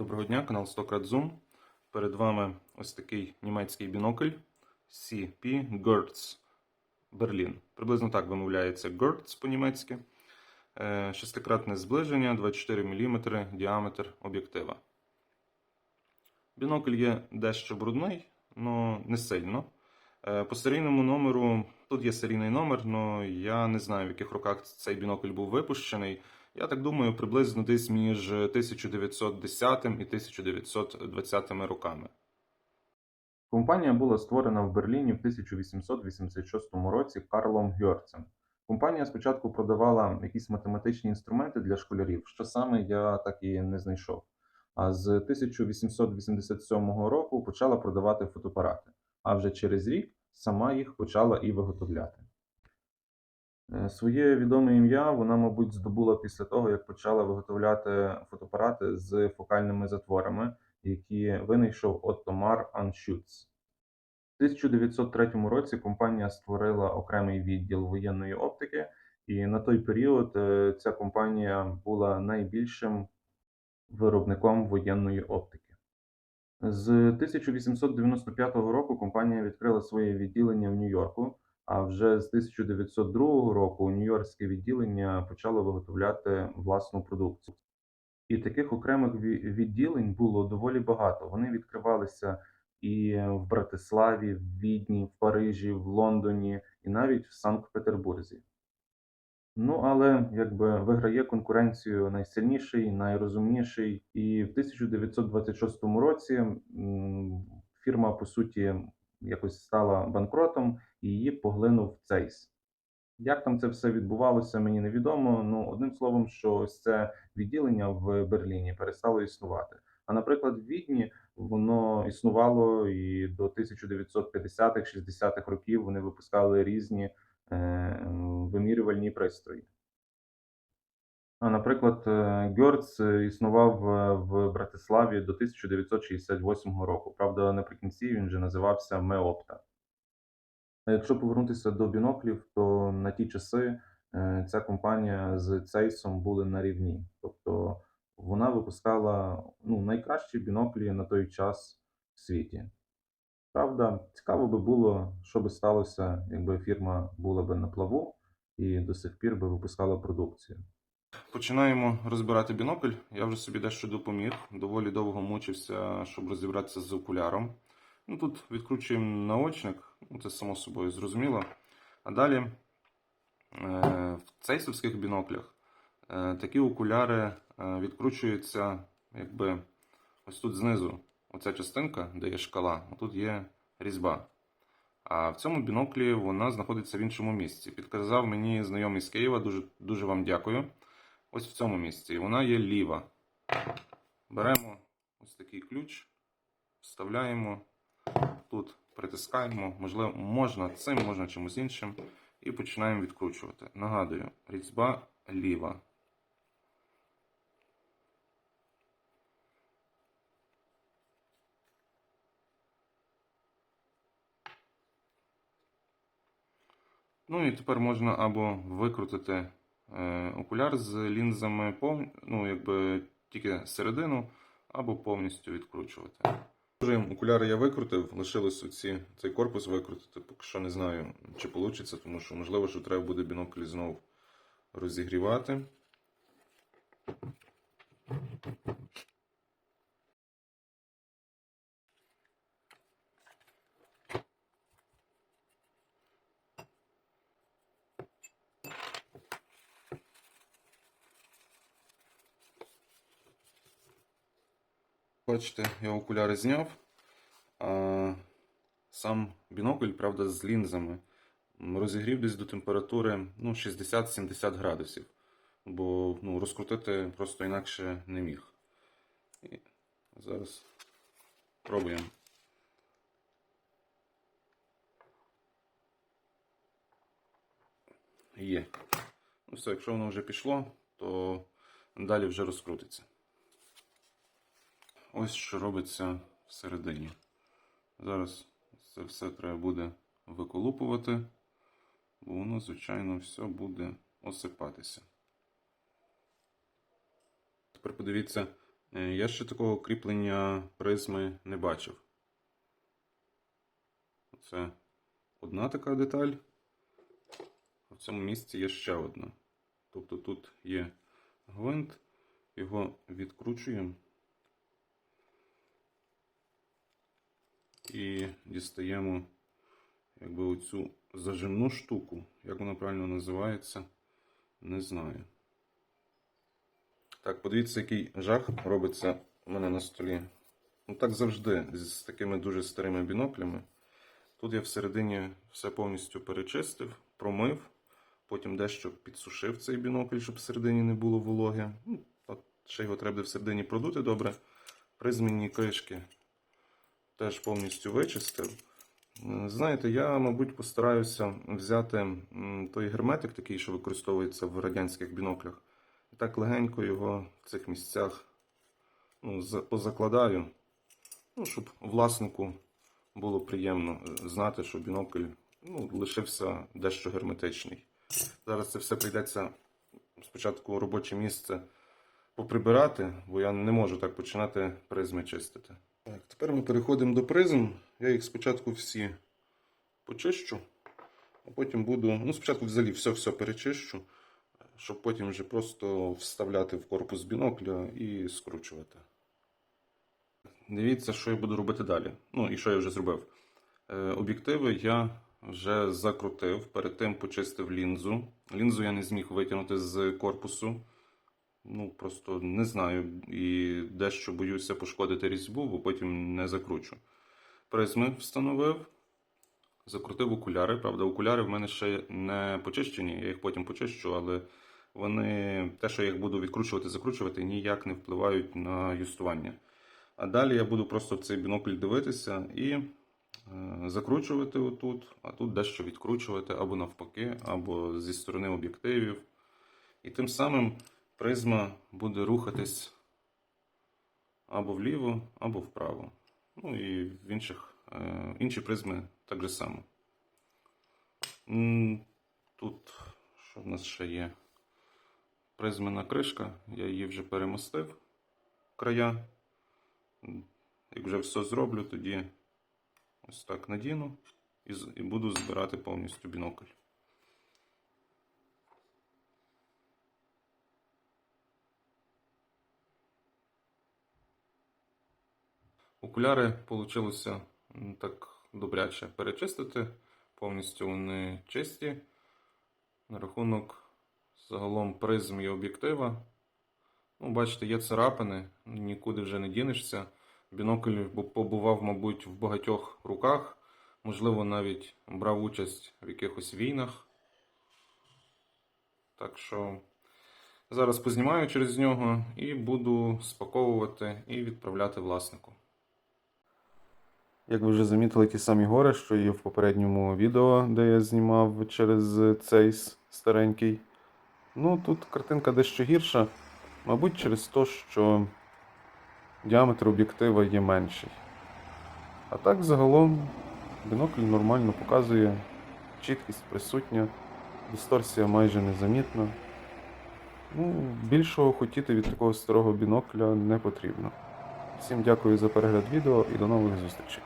Доброго дня, канал 100 Zoom. Перед вами ось такий німецький бінокль CP Gertz Berlin. Приблизно так вимовляється Gertz по-німецьки. Е, Шестикратне зближення, 24 мм діаметр об'єктива. Бінокль є дещо брудний, але не сильно. Е, По серійному номеру, тут є серійний номер, але я не знаю, в яких роках цей бінокль був випущений. Я так думаю, приблизно десь між 1910 і 1920 роками. Компанія була створена в Берліні в 1886 році Карлом Гьорцем. Компанія спочатку продавала якісь математичні інструменти для школярів, що саме я так і не знайшов. А з 1887 року почала продавати фотоапарати, а вже через рік сама їх почала і виготовляти. Е, Своє відоме ім'я вона, мабуть, здобула після того, як почала виготовляти фотоапарати з фокальними затворами, які винайшов Оттомар Аншюц. У 1903 році компанія створила окремий відділ воєнної оптики, і на той період е, ця компанія була найбільшим виробником воєнної оптики. З 1895 року компанія відкрила своє відділення в Нью-Йорку, а вже з 1902 року Нью-Йоркське відділення почало виготовляти власну продукцію. І таких окремих відділень було доволі багато. Вони відкривалися і в Братиславі, в Відні, в Парижі, в Лондоні і навіть в Санкт-Петербурзі. Ну, але якби виграє конкуренцію найсильніший, найрозумніший. І в 1926 році фірма, по суті, якось стала банкротом, і її поглинув цейс. Як там це все відбувалося, мені невідомо. Ну, одним словом, що ось це відділення в Берліні перестало існувати. А наприклад, в Відні воно існувало і до 1950-60-х років вони випускали різні е, вимірювальні пристрої. А, наприклад, е, Гьорц е, існував е, в Братиславі до 1968 року. Правда, наприкінці він вже називався Меопта. Якщо повернутися до біноклів, то на ті часи е, ця компанія з Цейсом були на рівні. Тобто вона випускала ну, найкращі біноклі на той час в світі. Правда, цікаво би було, що би сталося, якби фірма була би на плаву і до сих пір би випускала продукцію. Починаємо розбирати бінокль. Я вже собі дещо допоміг. Доволі довго мучився, щоб розібратися з окуляром. Ну, тут відкручуємо наочник, це само собою зрозуміло. А далі е, в цейсовських біноклях е, такі окуляри е, відкручуються якби ось тут знизу. Оця частинка, де є шкала, тут є різьба. А в цьому біноклі вона знаходиться в іншому місці. Підказав мені знайомий з Києва, дуже, дуже вам дякую. Ось в цьому місці. Вона є ліва. Беремо ось такий ключ, вставляємо, тут притискаємо, можливо, можна цим, можна чимось іншим, і починаємо відкручувати. Нагадую, різьба ліва. Ну і тепер можна або викрутити е, окуляр з лінзами ну, якби тільки середину, або повністю відкручувати. Окуляри я викрутив, лишилось оці, цей корпус викрутити, поки що не знаю, чи вийде, тому що можливо, що треба буде бінокль знову розігрівати. Бачите, я окуляри зняв. А сам бінокль, правда, з лінзами. Розігрів десь до температури ну, 60-70 градусів. Бо ну, розкрутити просто інакше не міг. І зараз пробуємо. Є. Ну все, якщо воно вже пішло, то далі вже розкрутиться. Ось що робиться всередині. Зараз це все треба буде виколупувати, бо воно, звичайно, все буде осипатися. Тепер подивіться Е, Я ще такого кріплення призми не бачив. Це одна така деталь. А в цьому місці є ще одна. Тобто тут є гвинт, його відкручуємо і дістаємо якби оцю зажимну штуку. Як вона правильно називається, не знаю. Так, подивіться, який жах робиться у мене на столі. Ну так завжди, з такими дуже старими біноклями. Тут я всередині все повністю перечистив, промив, потім дещо підсушив цей бінокль, щоб всередині не було вологи. Ну, ще його треба всередині продути добре. Призмінні кришки теж повністю вичистив. Е, Знаєте, я, мабуть, постараюся взяти той герметик, такий, що використовується в радянських біноклях, і так легенько його в цих місцях ну, позакладаю, ну, щоб власнику було приємно е, знати, що бінокль ну, лишився дещо герметичний. Зараз це все прийдеться спочатку робоче місце поприбирати, бо я не можу так починати призми чистити. Так, тепер ми переходимо до призм. Я їх спочатку всі почищу, а потім буду. Ну, спочатку взагалі все-все перечищу, щоб потім вже просто вставляти в корпус бінокля і скручувати. Дивіться, що я буду робити далі. Ну і що я вже зробив. Е, об'єктиви я вже закрутив, перед тим почистив лінзу. Лінзу я не зміг витягнути з корпусу. Ну, просто не знаю. І дещо боюся пошкодити різьбу, бо потім не закручу. Призми встановив, закрутив окуляри. Правда, окуляри в мене ще не почищені, я їх потім почищу, але вони, те, що я їх буду відкручувати, закручувати, ніяк не впливають на юстування. А далі я буду просто в цей бінокль дивитися і е, закручувати отут, а тут дещо відкручувати або навпаки, або зі сторони об'єктивів. І тим самим призма буде рухатись або вліво, або вправо. Ну і в інших, е, інші призми так же само. Тут що в нас ще є? Призмена кришка, я її вже перемостив края. Як вже все зроблю, тоді ось так надіну і буду збирати повністю бінокль. Окуляри вийшло так добряче перечистити. Повністю вони чисті. На рахунок загалом призм і об'єктива. Ну, бачите, є царапини, нікуди вже не дінешся. Бінокль побував, мабуть, в багатьох руках. Можливо, навіть брав участь в якихось війнах. Так що зараз познімаю через нього і буду спаковувати і відправляти власнику. Як ви вже замітили, ті самі гори, що і в попередньому відео, де я знімав через цейс старенький. Ну, тут картинка дещо гірша, мабуть, через те, що діаметр об'єктива є менший. А так, загалом, бінокль нормально показує, чіткість присутня, дисторсія майже незамітна. Ну, більшого хотіти від такого старого бінокля не потрібно. Всім дякую за перегляд відео і до нових зустрічей.